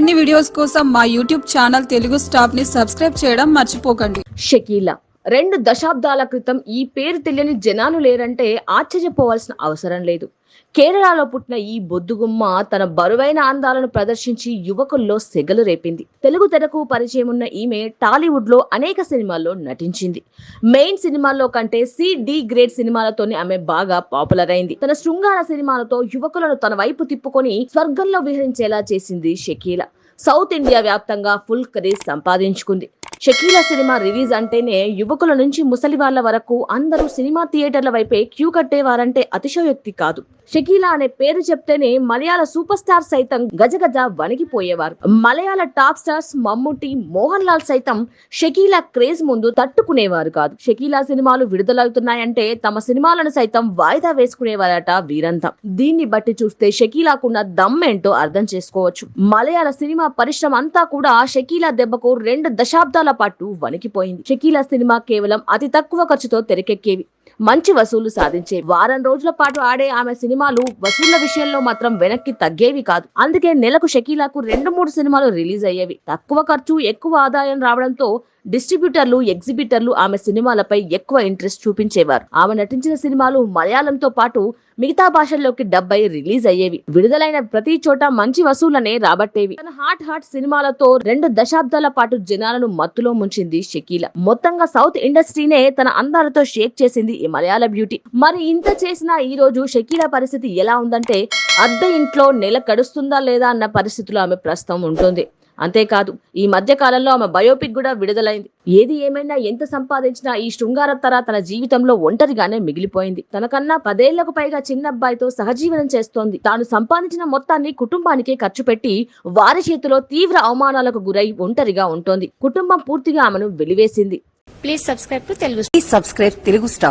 మరిన్ని వీడియోస్ కోసం మా యూట్యూబ్ ఛానల్ తెలుగు స్టాప్ని సబ్స్క్రైబ్ చేయడం మర్చిపోకండి. షకీలా రెండు దశాబ్దాల క్రితం ఈ పేరు తెలియని జనాలు లేరంటే ఆశ్చర్యపోవాల్సిన అవసరం లేదు. కేరళలో పుట్టిన ఈ బొద్దుగుమ్మ తన బరువైన అందాలను ప్రదర్శించి యువకుల్లో సెగలు రేపింది. తెలుగు తెరకు పరిచయం ఉన్న ఈమె టాలీవుడ్లో అనేక సినిమాల్లో నటించింది. మెయిన్ సినిమాల్లో కంటే సి డి గ్రేడ్ సినిమాలతోనే ఆమె బాగా పాపులర్ అయింది. తన శృంగార సినిమాలతో యువకులను తన వైపు తిప్పుకొని స్వర్గంలో విహరించేలా చేసింది షకీల. సౌత్ ఇండియా వ్యాప్తంగా ఫుల్ క్రేజ్ సంపాదించుకుంది. షకీలా సినిమా రిలీజ్ అంటేనే యువకుల నుంచి ముసలి వాళ్ళ వరకు అందరూ సినిమా థియేటర్ల వైపే క్యూ కట్టేవారంటే అతిశయోక్తి కాదు. షకీలా అనే పేరు చెప్తేనే మలయాళ సూపర్ స్టార్ సైతం గజగజ వణికిపోయేవారు. మలయాళ టాప్ స్టార్స్ మమ్ముటి మోహన్ లాల్ సైతం షకీలా క్రేజ్ ముందు తట్టుకునేవారు కాదు. షకీలా సినిమాలు విడుదలవుతున్నాయంటే తమ సినిమాలను సైతం వాయిదా వేసుకునేవారట వీరంతా. దీన్ని బట్టి చూస్తే షకీలాకున్న దమ్మేంటో అర్థం చేసుకోవచ్చు. మలయాళ సినిమా పరిశ్రమ అంతా కూడా షకీలా దెబ్బకు రెండు దశాబ్దాల పాటు వణికిపోయింది. షకీలా సినిమా కేవలం అతి తక్కువ ఖర్చుతో తెరకెక్కేవి. మంచి వసూలు సాధించే వారం రోజుల పాటు ఆడే ఆమె సినిమాలు వసూళ్ళ విషయంలో మాత్రం వెనక్కి తగ్గేవి కాదు. అందుకే నెలకు షకీలాకు రెండు మూడు సినిమాలు రిలీజ్ అయ్యేవి. తక్కువ ఖర్చు ఎక్కువ ఆదాయం రావడంతో డిస్ట్రిబ్యూటర్లు ఎగ్జిబిటర్లు ఆమె సినిమాలపై ఎక్కువ ఇంట్రెస్ట్ చూపించేవారు. ఆమె నటించిన సినిమాలు మలయాళంతో పాటు మిగతా భాషల్లోకి డబ్బై రిలీజ్ అయ్యేవి. విడుదలైన ప్రతి చోట మంచి వసూలనే రాబట్టేవి. తన హాట్ హాట్ సినిమాలతో రెండు దశాబ్దాల పాటు జనాలను మత్తులో ముంచింది షకీల. మొత్తంగా సౌత్ ఇండస్ట్రీనే తన అందాలతో షేక్ చేసింది ఈ మలయాళ బ్యూటీ. మరి ఇంత చేసిన ఈ రోజు షకీల పరిస్థితి ఎలా ఉందంటే అద్దె ఇంట్లో నెల కడుస్తుందా లేదా అన్న పరిస్థితిలో ఆమె ప్రస్తుతం ఉంటుంది. అంతేకాదు ఈ మధ్య కాలంలో ఆమె బయోపిక్ కూడా విడుదలైంది. ఏది ఏమైనా ఎంత సంపాదించినా ఈ శృంగార తర తన జీవితంలో ఒంటరిగానే మిగిలిపోయింది. తనకన్నా పదేళ్ళకు పైగా చిన్న అబ్బాయితో సహజీవనం చేస్తోంది. తాను సంపాదించిన మొత్తాన్ని కుటుంబానికే ఖర్చు పెట్టి వారి చేతిలో తీవ్ర అవమానాలకు గురై ఒంటరిగా ఉంటోంది. కుటుంబం పూర్తిగా ఆమెను వెలివేసింది. Subscribe to Telugu Please subscribe Telugu Star.